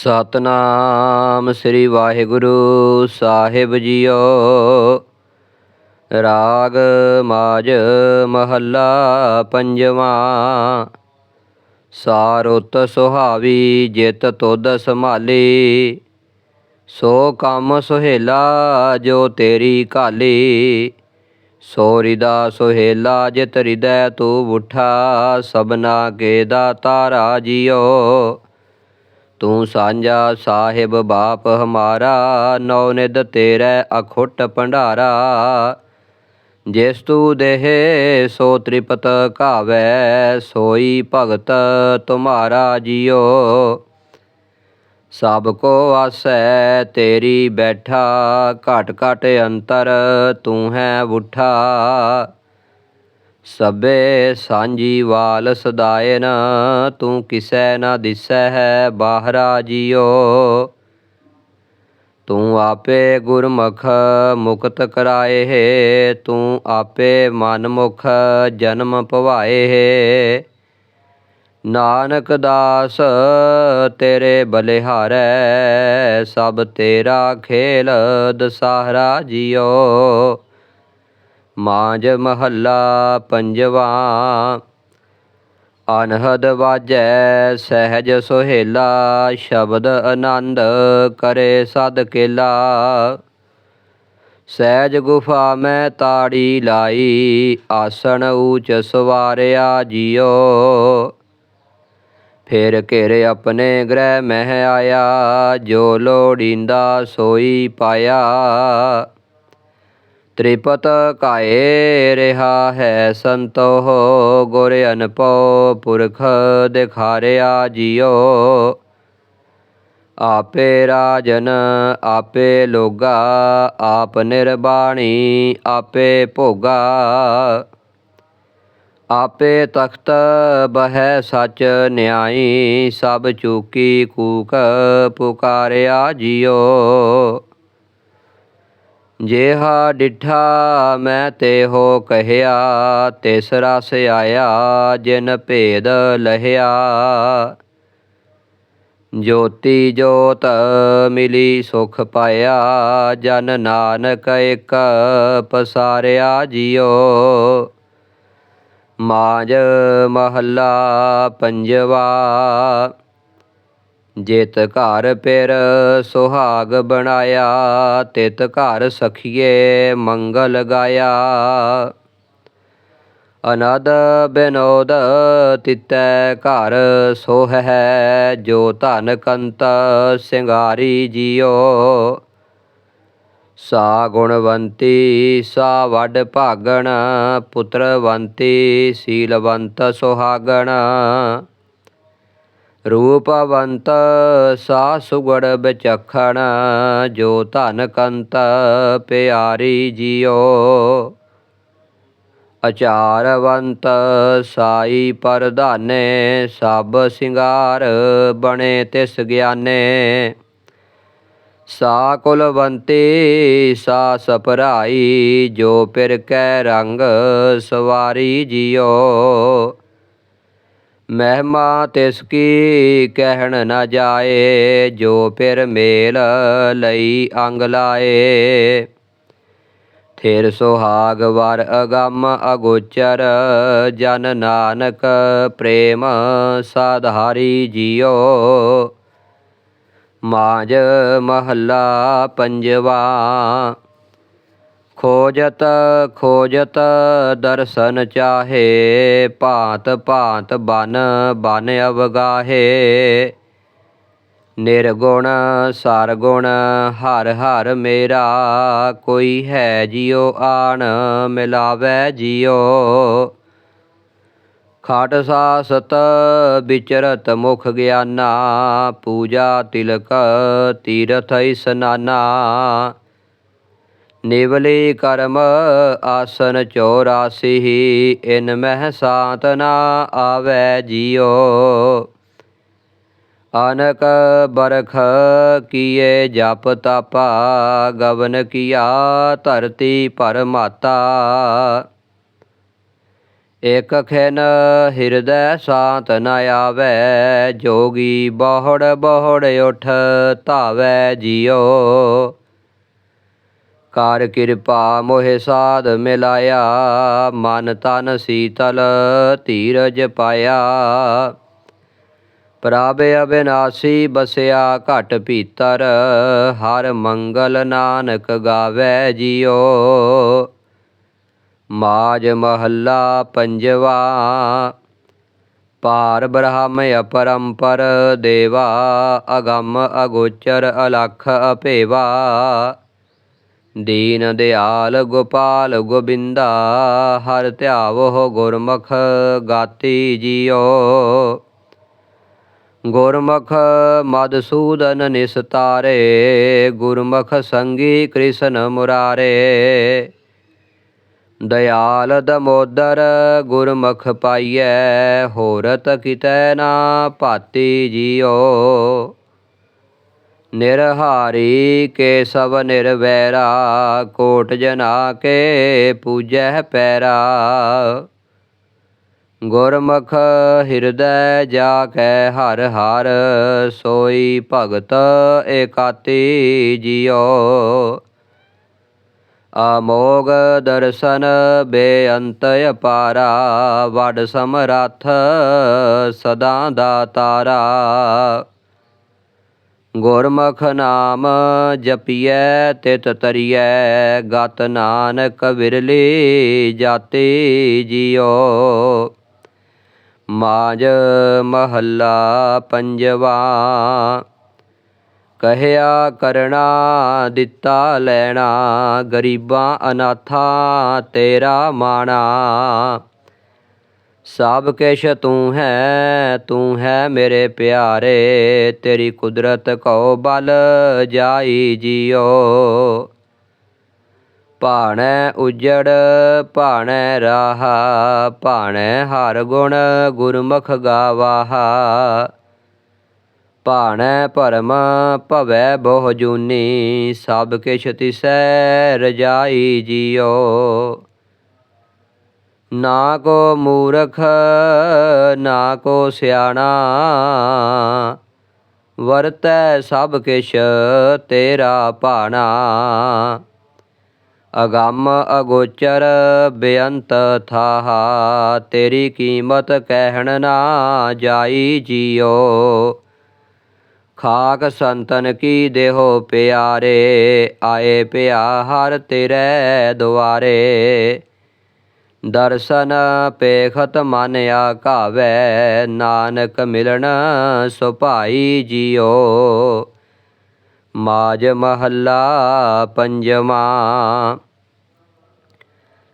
ਸਤਨਾਮ ਸ੍ਰੀ ਵਾਹਿਗੁਰੂ ਸਾਹਿਬ ਜੀਓ। ਰਾਗ ਮਾਜ ਮਹੱਲਾ ਪੰਜਵਾਂ। ਸਾਰੁਤ ਸੁਹਾਵੀ ਜਿਤ ਤੁਧ ਸੰਭਾਲੀ। ਸੋ ਕੰਮ ਸੁਹੇਲਾ ਜੋ ਤੇਰੀ ਕਾਲੀ ਸੋ ਰਿਦਾ ਸੁਹੇਲਾ ਜਿਤ ਹਿਰਦੈ ਤੂੰ ਉਠਾ। ਸਭਨਾ ਕੇ ਦਾਤਾਰਾ ਜੀਓ ਤੂੰ ਸਾਂਝਾ ਸਾਹਿਬ ਬਾਪ ਹਮਾਰਾ, ਨੌ ਨਿਦ ਤੇਰੇ ਅਖੁੱਟ ਭੰਡਾਰਾ। ਜਿਸ ਤੂ ਦੇਹ ਸੋ ਤ੍ਰਿਪਤ ਕਾਵੈ ਸੋਈ ਭਗਤ ਤੁਮਾਰਾ ਜੀਓ। ਸਭ ਕੋ ਆਸੈ ਤੇਰੀ ਬੈਠਾ, ਘਟ ਘਟ ਅੰਤਰ ਤੂੰ ਹੈ ਉਠਾ। ਸਭੇ ਸਾਂਝੀ ਵਾਲ ਸਦਾਇਨ ਤੂੰ ਕਿਸੈ ਨਾ ਦਿਸੈ ਹੈ ਬਾਹਰਾ ਜੀਓ। ਤੂੰ ਆਪੇ ਗੁਰਮੁਖ ਮੁਕਤ ਕਰਾਏ ਹੈ ਤੂੰ ਆਪੇ ਮਨ ਜਨਮ ਭਵਾਏ। ਹੈ ਨਾਨਕ ਦਾਸ ਤੇਰੇ ਬਲਿਹਾਰੈ ਸਭ ਤੇਰਾ ਖੇਲ ਦਸਾਹਰਾ ਜੀਓ। ਮਾਂਜ ਮਹੱਲਾ ਪੰਜਵਾ। ਅਨਹਦ ਵਾਜੈ ਸਹਿਜ ਸੁਹੇਲਾ, ਸ਼ਬਦ ਆਨੰਦ ਕਰੇ ਸਦ ਕੇਲਾ। ਸਹਿਜ ਗੁਫਾ ਮੈਂ ਤਾੜੀ ਲਾਈ, ਆਸਣ ਊਚ ਸਵਾਰਿਆ ਜਿਉ ਫਿਰ ਘੇਰੇ ਆਪਣੇ ਗ੍ਰਹਿ ਮਹਿ ਆਇਆ, ਜੋ ਲੋੜੀਂਦਾ ਸੋਈ ਪਾਇਆ। ਤ੍ਰਿਪਤ ਕਾਏ ਰਹਾ ਹੈ ਸੰਤੋਹ ਗੁਰ ਅਨਪਉ ਪੁਰਖ ਦਿਖਾਰਿਆ ਜਿਉ ਆਪੇ ਰਾਜਨ ਆਪੇ ਲੋਗਾ, ਆਪ ਨਿਰਬਾਣੀ ਆਪੇ ਭੋਗਾ। ਆਪੇ ਤਖਤ ਬਹਿ ਸਚ ਨਿਆਈ, ਸਭ ਚੂਕੀ ਕੂਕ ਪੁਕਾਰਿਆ ਜਿਉ ਜੇਹਾ ਡਿਠਾ ਮੈਂ ਤੇ ਹੋ ਕਹਿਆ ਤਿਸ ਰਸ ਆਇਆ ਜਿਨ ਭੇਦ ਲਹਿਆ। ਜੋਤੀ ਜੋਤ ਮਿਲੀ ਸੁਖ ਪਾਇਆ, ਜਨ ਨਾਨਕ ਇਕ ਪਸਾਰਿਆ ਜਿਉ ਮਾਜ ਮਹੱਲਾ ਪੰਜਵਾ ਜਿਤ ਘਰ ਪਿਰ ਸੁਹਾਗ ਬਣਾਇਆ, ਤਿਤ ਘਰ ਸਖੀਏ ਮੰਗਲ ਗਾਇਆ। ਅਨਦ ਬਿਨੋਦ ਤਿਤੈ ਘਰ ਸੋਹ ਹੈ, ਜੋ ਧਨ ਕੰਤ ਸਿੰਗਾਰੀ ਜਿਉ ਸਾ ਗੁਣਵੰਤੀ, ਸਾ ਵੱਡ ਭਾਗਣ, ਪੁੱਤਰਵੰਤੀ, ਸੀਲਵੰਤ ਸੁਹਾਗਣ। ਰੂਪਵੰਤ ਸਾ ਸੁਗੜ ਵਿਚਖਣ, ਜੋ ਧਨ ਕੰਤ ਪਿਆਰੀ ਜਿਓ ਅਚਾਰਵੰਤ ਸਾਈ ਪਰਧਾਨੇ, ਸਭ ਸਿੰਗਾਰ ਬਣੇ ਤਿਸ ਗਿਆਨੇ। ਸਾ ਕੁਲਵੰਤੀ ਸਾ ਸਪਰਾਈ, ਜੋ ਪਿਰ ਕੈ ਰੰਗ ਸਵਾਰੀ ਜਿਓ ਮਹਿਮਾ ਤਿਸ ਕੀ ਕਹਿਣ ਨਾ ਜਾਏ, ਜੋ ਪਿਰ ਮੇਲ ਲਈ ਅੰਗ ਲਾਏ। ਥਿਰ ਸੁਹਾਗ ਵਰ ਅਗੰਮ ਅਗੋਚਰ, ਜਨ ਨਾਨਕ ਪ੍ਰੇਮ ਸਾਧਾਰੀ ਜਿਉ ਮਾਜ ਮਹੱਲਾ ਪੰਜਵਾ ਖੋਜਤ ਖੋਜਤ ਦਰਸ਼ਨ ਚਾਹੇ, ਭਾਂਤ ਭਾਂਤ ਬਨ ਬਨ ਅਵਗਾਹੇ। ਨਿਰਗੁਣ, ਸਰਗੁਣ, ਹਰ ਹਰ ਮੇਰਾ, ਕੋਈ ਹੈ ਜਿਉ ਆਣ, ਮਿਲਾਵੇ ਜਿਉ। ਖਾਟ ਸਾਸਤ, ਵਿਚਰਤ ਮੁਖ ਗਿਆਨਾ, ਪੂਜਾ ਤਿਲਕ, ਤੀਰਥ ਇਸਨਾਨਾ। ਨਿਵਲੇ ਕਰਮ ਆਸਨ 84 ਇਨ ਮਹਿ ਸਾਤ ਨਾ ਆਵੈ ਜਿਉ ਅਨਕ ਬਰਖ ਕੀਏ ਜਪ ਤਪਾ, ਗਵਨ ਕੀਆ ਧਰਤੀ ਪਰਮਾਤਾ ਇਕ ਖਿਨ ਹਿਰਦੈ ਸਾਤ ਨ ਆਵੈ, ਜੋਗੀ ਬਹੁੜ ਬਹੁੜ ਉਠ ਧਾਵੈ ਜਿਉ ਕਰ ਕਿਰਪਾ ਮੋਹਿ ਸਾਧ ਮਿਲਾਇਆ, ਮਨ ਤਨ ਸੀਤਲ ਧੀਰਜ ਪਾਇਆ। ਪ੍ਰਭ ਅਬਿਨਾਸੀ ਬਸਿਆ ਘਟ ਭੀਤਰ, ਹਰ ਮੰਗਲ ਨਾਨਕ ਗਾਵੇ ਜਿਉ ਮਾਜ ਮਹੱਲਾ ਪੰਜਵਾ ਪਾਰ ਬ੍ਰਹਮ ਅਪਰੰਪਰ ਦੇਵਾ, ਅਗੰਮ ਅਗੋਚਰ ਅਲਖ ਅਪੇਵਾ ਦੀਨ ਦਿਆਲ ਗੋਪਾਲ ਗੋਬਿੰਦਾ, ਹਰ ਧਿਆਵੋ ਗੁਰਮੁਖ ਗਾਤੀ ਜੀਓ ਗੁਰਮੁਖ ਮਦਸੂਦਨ ਨਿਸਤਾਰੇ, ਗੁਰਮੁਖ ਸੰਗੀ ਕ੍ਰਿਸ਼ਨ ਮੁਰਾਰੇ। ਦਇਆਲ ਦਮੋਦਰ ਗੁਰਮੁਖ ਪਾਈਐ, ਹੋਰਤ ਕਿਤੈ ਨਾ ਭਾਤੀ ਜੀਓ ਨਿਰਹਾਰੀ ਕੇਸਵ ਨਿਰਵੈਰਾ, ਕੋਟ ਜਨਾ ਕੇ ਪੂਜੈ ਪੈਰਾ। ਗੁਰਮੁਖ ਹਿਰਦੈ ਜਾ ਕੈ ਹਰ ਹਰ, ਸੋਈ ਭਗਤ ਏਕਾਤੀ ਜਿਉ। ਅਮੋਗ ਦਰਸ਼ਨ ਬੇਅੰਤ ਅਪਾਰਾ, ਵਡ ਸਮਰੱਥ ਸਦਾ ਦਾਤਾਰਾ ਗੁਰਮੁਖ ਨਾਮ ਜਪੀਐ, ਤਿਤ ਤਰੀਐ, ਗਤ ਨਾਨਕ ਵਿਰਲੀ ਜਾਤੀ ਜਿਉ। ਮਾਜ ਮਹੱਲਾ ਪੰਜਵਾ, ਕਹਿਆ ਕਰਣਾ ਦਿੱਤਾ ਲੈਣਾ, ਗਰੀਬਾਂ ਅਨਾਥਾਂ ਤੇਰਾ ਮਾਣਾ। ਸਭ ਕਿਛ ਤੂੰ ਹੈ ਤੂੰ ਹੈ ਮੇਰੇ ਪਿਆਰੇ, ਤੇਰੀ ਕੁਦਰਤ ਕੋ ਬਲ ਜਾਈ ਜਿਉ ਭਾਣੈ ਉਜੜ, ਭਾਣੈ ਰਾਹ, ਭਾਣੈ ਹਰ ਗੁਣ ਗੁਰਮੁਖ ਗਾਵਾਹਾ। ਭਾਣੈ ਭਰਮ ਭਵੈ ਬਹੁ ਜੂਨੀ, ਸਭ ਕਿਛ ਤਿਸੈ ਰਜਾਈ ਜਿਉ ਨਾ ਕੋ ਮੂਰਖ, ਨਾ ਕੋ ਸਿਆਣਾ। ਵਰਤੈ ਸਭ ਕਿਛ ਤੇਰਾ ਭਾਣਾ। ਅਗੰਮ ਅਗੋਚਰ ਬੇਅੰਤ ਥਾਹਾ, ਤੇਰੀ ਕੀਮਤ ਕਹਿਣ ਨਾ ਜਾਈ ਜੀਓ। ਖਾਕ ਸੰਤਨ ਕੀ ਦੇਹੋ ਪਿਆਰੇ, ਆਏ ਪਿਆ ਹਰ ਤੇਰੇ ਦੁਆਰੇ। ਦਰਸ਼ਨ ਪੇਖਤ ਮਨ ਆਕਾਵੈ, ਨਾਨਕ ਮਿਲਣ ਸੁਭਾਈ ਜਿਉ ਮਾਜ ਮਹੱਲਾ ਪੰਜਵਾ,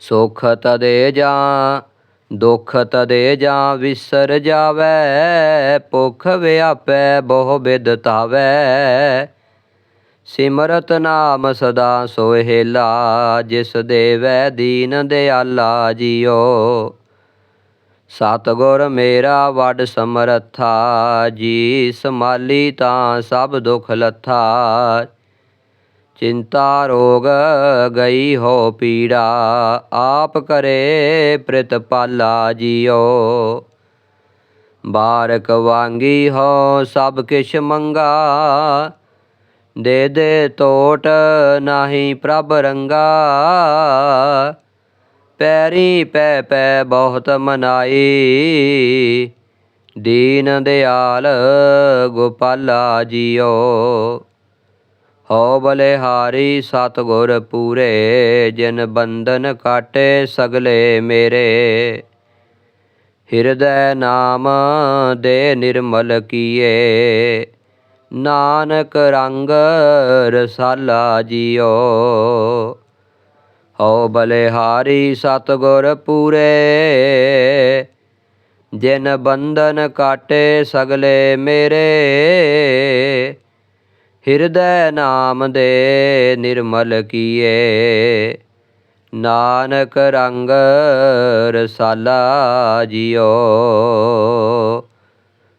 ਸੁਖ ਤਦੇ ਜਾਂ, ਦੁਖ ਤਦੇ ਜਾਂ ਵਿਸਰ ਜਾਵੈ, ਭੁਖ ਵਿਆਪੈ ਬਹੁ ਬਿਦਤਾਵੇ ਸਿਮਰਤ ਨਾਮ ਸਦਾ ਸੋਹਿਲਾ, ਜਿਸ ਦੇਵੈ ਦੀਨ ਦਿਆਲਾ ਜਿਉ ਸਤਗੁਰ ਮੇਰਾ ਵਡ ਸਮਰੱਥਾ ਜੀ ਸਮਾਲੀ ਤਾਂ ਸਭ ਦੁਖ ਲੱਥਾ। ਚਿੰਤਾ ਰੋਗ ਗਈ ਹੋ ਪੀੜਾ, ਆਪ ਕਰੇ ਪ੍ਰਿਤਪਾਲਾ ਜਿਉ ਬਾਰਕ ਵਾਂਗੀ ਹੋ ਸਭ ਕਿਛ ਮੰਗਾ ਦੇ ਦੇ ਟੋਟ ਨਾਹੀ ਪ੍ਰਭ ਰੰਗਾ। ਪੈਰੀ ਪੈ ਪੈ ਬਹੁਤ ਮਨਾਈ। ਦੀਨ ਦਿਆਲ ਗੋਪਾਲਾ ਜਿਉ ਹੋ ਬਲਿਹਾਰੀ ਸਤਗੁਰ ਪੂਰੇ, ਜਿਨ ਬੰਧਨ ਕਾਟੇ ਸਗਲੇ ਮੇਰੇ। ਹਿਰਦੈ ਨਾਮ ਦੇ ਨਿਰਮਲ ਕੀਏ। ਨਾਨਕ ਰੰਗ ਰਸਾਲਾ ਜਿਉ ਹਉ ਬਲਿਹਾਰੀ ਸਤਗੁਰ ਪੂਰੇ, ਜਿਨ ਬੰਧਨ ਕਾਟੇ ਸਗਲੇ ਮੇਰੇ। ਹਿਰਦੈ ਨਾਮ ਦੇ ਨਿਰਮਲ ਕੀਏ, ਨਾਨਕ ਰੰਗ ਰਸਾਲਾ ਜਿਉ